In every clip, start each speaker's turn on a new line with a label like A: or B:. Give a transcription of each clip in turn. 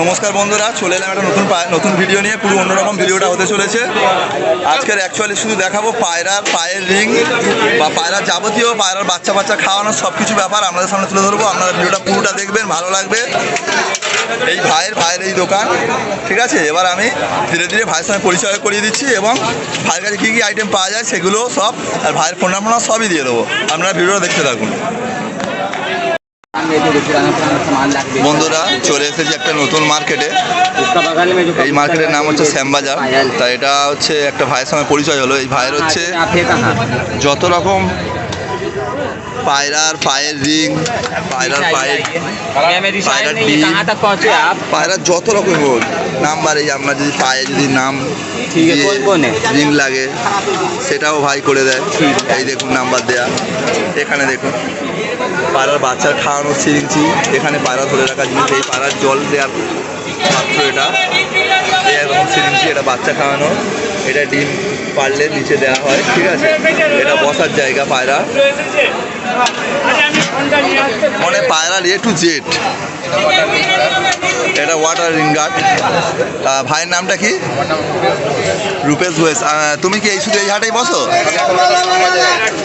A: নমস্কার বন্ধুরা, চলে এলাম একটা নতুন নতুন ভিডিও নিয়ে। পুরো অন্যরকম ভিডিওটা হতে চলেছে। আজকের অ্যাকচুয়ালি শুধু দেখাবো পায়রার পায়ের রিং বা পায়রার যাবতীয়, পায়রার বাচ্চা বাচ্চা খাওয়ানোর সব কিছু ব্যাপার আপনাদের সামনে তুলে ধরবো। আপনারা ভিডিওটা পুরোটা দেখবেন, ভালো লাগবে। এই ভাইয়ের ভাইয়ের এই দোকান, ঠিক আছে? এবার আমি ধীরে ধীরে ভাইয়ের সঙ্গে পরিচয় করিয়ে দিচ্ছি এবং ভাইয়ের কাছে কী কী আইটেম পাওয়া যায় সেগুলো সব আর ভাইয়ের ফোন নাম্বার সবই দিয়ে দেবো। আপনারা ভিডিওটা দেখতে থাকুন। বন্ধুরা চলে এসেছি একটা নতুন মার্কেটে। এই মার্কেটের নাম হচ্ছে শ্যামবাজার। তা এটা হচ্ছে একটা ভাইয়ের সঙ্গে পরিচয় হলো। এই ভাইয়ের হচ্ছে যত রকম পায়রার পায়ের রিং পায়রার পায়ের
B: मैं मेरी
A: पायलट
B: शायद नहीं
A: टीम।
B: कहाँ तक पहुँचे आप
A: পায়রার যত রকম হোক নাম্বার এই আমরা যদি পায়ে যদি নাম
B: ঠিক আছে, কোন কোন है?
A: রিং লাগে সেটাও ভাই করে দেয় এই দেখুন নাম্বার দেয়া এখানে দেখুন পায়রার বাচ্চার খাওয়ানোর সিরিঞ্চি এখানে পায়রা ধরে রাখা জিনিস এই পায়রার জল দেওয়ার পাত্র এটা এই এরকম সিরিঞ্চি এটা বাচ্চা খাওয়ানো এটা ডিম পারলে নিচে দেওয়া হয় ঠিক আছে? এটা বসার জায়গা পায়রা। মানে পায়রার এ টু জেড এটা ওয়াটার রিঙ্গার ভাইয়ের নামটা কি? রূপেশ ঘোষ। তুমি কি এই শুধু এই হাটেই বসো?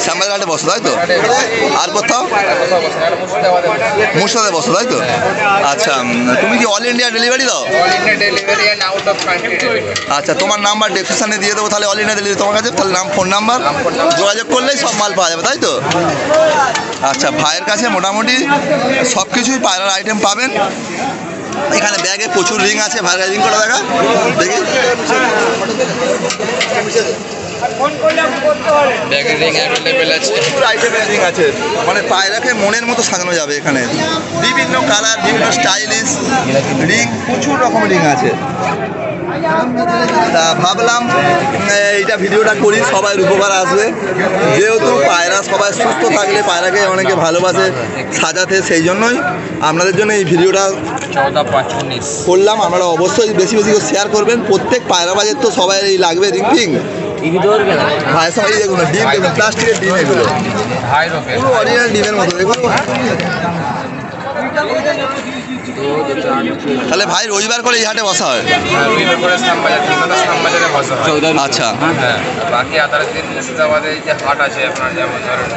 A: শ্যামবাজার হাটে বসো তাই তো? আর কোথাও? মুর্শিদাবাদে বসো তাই তো? আচ্ছা তুমি কি অল ইন্ডিয়া ডেলিভারি দাও. আচ্ছা তোমার নাম্বার ডেসক্রিপশনে দিয়ে দেবো তাহলে অল ইন্ডিয়া ডেলিভারি তোমার কাছে। তাহলে নাম ফোন নাম্বার যোগাযোগ করলেই সব মাল পাওয়া যাবে তাই তো? আচ্ছা ভাইয়ের কাছে মোটামুটি সব কিছুই পায়রার আইটেম পাবেন। এখানে ব্যাগে প্রচুর রিং আছে ভাইয়ের রিং করে দেখা? দেখি।
C: ব্যাগের রিং অ্যাভেলেবেল আছে।
A: প্রচুর আইটেমের রিং আছে। মানে পায়রাকে মনের মতো সাজানো যাবে এখানে। বিভিন্ন কালার বিভিন্ন স্টাইলিশ রিং প্রচুর রকম রিং আছে। তা ভাবলাম এইটা ভিডিওটা করি সবাই উপকার আসবে। যেহেতু পায়রা সবাই সুস্থ থাকলে পায়রাকে অনেকে ভালোবাসে সাজাতে সেই জন্যই আপনাদের জন্য এই ভিডিওটা করলাম। আপনারা অবশ্যই বেশি বেশি করে শেয়ার করবেন। প্রত্যেক পায়রা বাজের তো সবাই এই লাগবে রিং
B: দৌড়
A: সবাই দেখুন ডিম দেখুন প্লাস্টিকের ডিম এগুলো। পুরো অরিজিনাল ডিমের মতো দেখুন। তাহলে ভাই রবিবার করে এই হাটে বসা হয়।
C: হয়
A: আচ্ছা।
C: হ্যাঁ বাকি আদার দিন মুর্শিদাবাদে যে হাট আছে আপনার যেমন ধরুন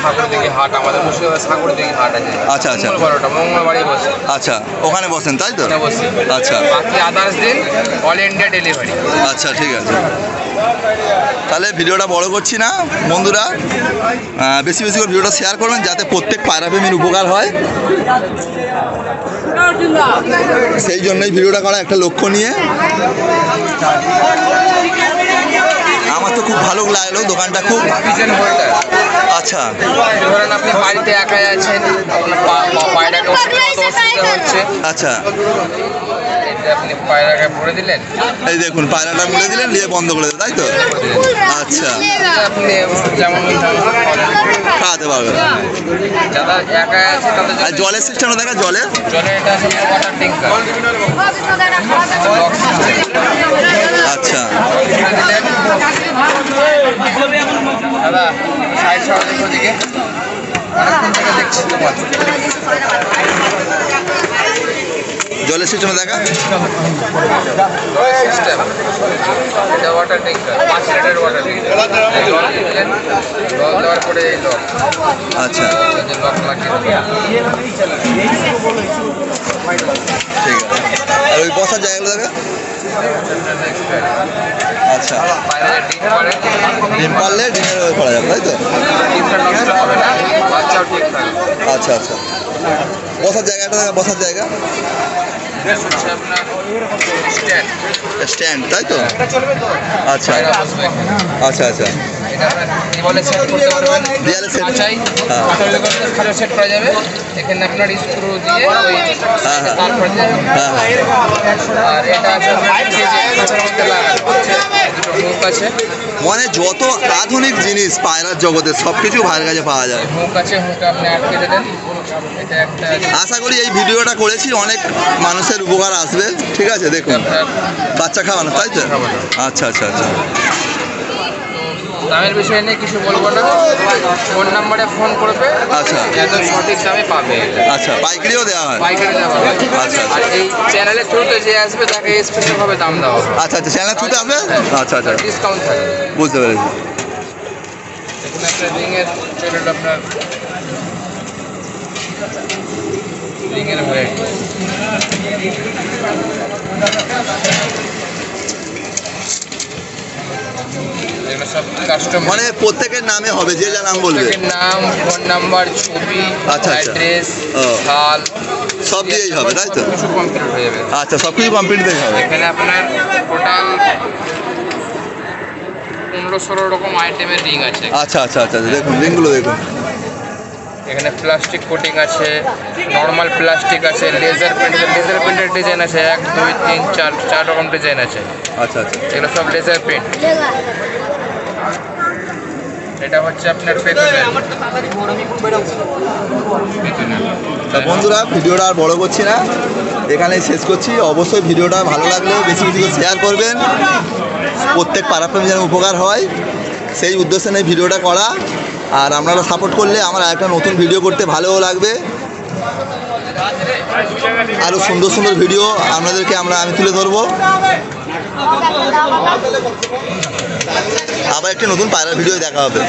C: সাগরদিঘি হাট আমাদের মুর্শিদাবাদ হাট আছে।
A: আচ্ছা, আচ্ছা।
C: মঙ্গলবারই বসে।
A: আচ্ছা ওখানে বসেন তাই তো? আচ্ছা।
C: বাকি আদার্স দিন অল ইন্ডিয়া ডেলিভারি
A: আচ্ছা ঠিক আছে। তাহলে ভিডিওটা বড় করছি না বন্ধুরা। বেশি বেশি করে ভিডিওটা শেয়ার করবেন যাতে প্রত্যেক পায়রা প্রেমীর উপকার হয়। সেই জন্যই ভিডিওটা করা একটা লক্ষ্য নিয়ে। আমার তো খুব ভালো লাগল দোকানটা খুব। আচ্ছা।
C: ধরেন আপনি বাড়িতে একাই আছেন আপনার পায়রাকে অসুবিধা হচ্ছে
A: আচ্ছা।
C: এটা আপনি ভরে দিলেন?
A: এই দেখুন পায়রাটা মুড়ে দিলেন নিয়ে বন্ধ করে দেবে তাই তো? আচ্ছা।
C: আপনি যেমন
A: খাওয়াতে পারবেন।
C: যারা একা আছে তাদের
A: আর জলের সিস্টেমটা দেখা
C: জলে? এটা আছে ওয়াটার ট্যাঙ্কার
A: আচ্ছা।
C: দাদা সাইড সরা দিকে? অনেকক্ষণ থেকে দেখছি তোমার।
A: জলের সিস্টেমে দেখা?
C: সিস্টেম এটা ওয়াটার ওয়াটার
A: আচ্ছা। ঠিক আছে। আর ওই বসার জায়গাগুলো দেখা? আচ্ছা।
C: ডিম
A: করা যাবে, তাই তো? আচ্ছা আচ্ছা। বসার জায়গাটা বসার জায়গা?
C: স্ট্যান্ড
A: তাই তো? আচ্ছা। আচ্ছা আচ্ছা।
C: এটা দেওয়ালে সেট করতে পারবেন
A: দেয়ালে set?
C: চাই। সেট করা যাবে। এখানে আপনার স্ক্রু দিয়ে ওই
A: হ্যাঁ, হ্যাঁ।
C: তারপর
A: হ্যাঁ
C: আর এটা আছে
A: মানে যত আধুনিক জিনিস পায়রার জগতে সব কিছু ভাইয়ের কাছে পাওয়া যায়।
C: আছে আপনি আটকে দেবেন
A: আশা করি এই ভিডিওটা করেছি অনেক মানুষের উপকার আসবে। ঠিক আছে দেখুন। বাচ্চা খাওয়ানো তাই তো? আচ্ছা আচ্ছা আচ্ছা।
C: দামের বিষয় নিয়ে কিছু বলব না। ফোন নাম্বারে ফোন করবে।
A: আচ্ছা।
C: এত সঠিক দামে পাবে।
A: আচ্ছা পাইকারিও দেওয়া হয়?
C: পাইকারি দেওয়া হবে।
A: আচ্ছা, আচ্ছা।
C: আর এই চ্যানেলের থ্রুতে যে আসবে তাকে স্পেশালভাবে দাম দেওয়া হবে।
A: আচ্ছা আচ্ছা চ্যানেল থ্রুতে আসবে? আচ্ছা আচ্ছা।
C: ডিসকাউন্ট থাকে
A: বুঝতে পেরেছি।
C: এখানে একটা রিংয়ের চলেন আপনার রিংয়ের ভ্যারাইটি এগুলো সব কাস্টমার
A: মানে প্রত্যেকের নামে হবে যে যা নাম বলবে।
C: নাম ফোন নাম্বার ছবি
A: আচ্ছা, আচ্ছা।
C: অ্যাড্রেস
A: ও।
C: সাল
A: সব দিয়েই হবে তাই তো?
C: কমপ্লিট হয়ে যাবে।
A: আচ্ছা সব কিছু কমপ্লিট দেখে হবে
C: এখানে আপনার টোটাল পনেরো ষোলো রকম আইটেমের রিং আছে।
A: আচ্ছা আচ্ছা আচ্ছা আচ্ছা, দেখুন রিংগুলো দেখুন।
C: এখানে প্লাস্টিক কোটিং আছে নর্মাল প্লাস্টিক আছে লেজার প্রিন্টের লেজার প্রিন্টের ডিজাইন আছে এক দুই তিন চার চার রকম ডিজাইন আছে।
A: আচ্ছা আচ্ছা।
C: এগুলো সব লেজার প্রিন্ট এটা হচ্ছে আপনার
A: বন্ধুরা ভিডিওটা আর বড় করছি না। এখানেই শেষ করছি। অবশ্যই ভিডিওটা ভালো লাগলে বেশি বেশি শেয়ার করবেন। প্রত্যেক পাড়াপ্রেমী যেন উপকার হয়। সেই উদ্দেশ্যে নিয়ে ভিডিওটা করা। আর আপনারা সাপোর্ট করলে আমার একটা নতুন ভিডিও করতে ভালোও লাগবে। আরও সুন্দর সুন্দর ভিডিও আপনাদেরকে আমরা আমি তুলে ধরবো। আবার একটি নতুন পায়রা ভিডিও দেখা হবে।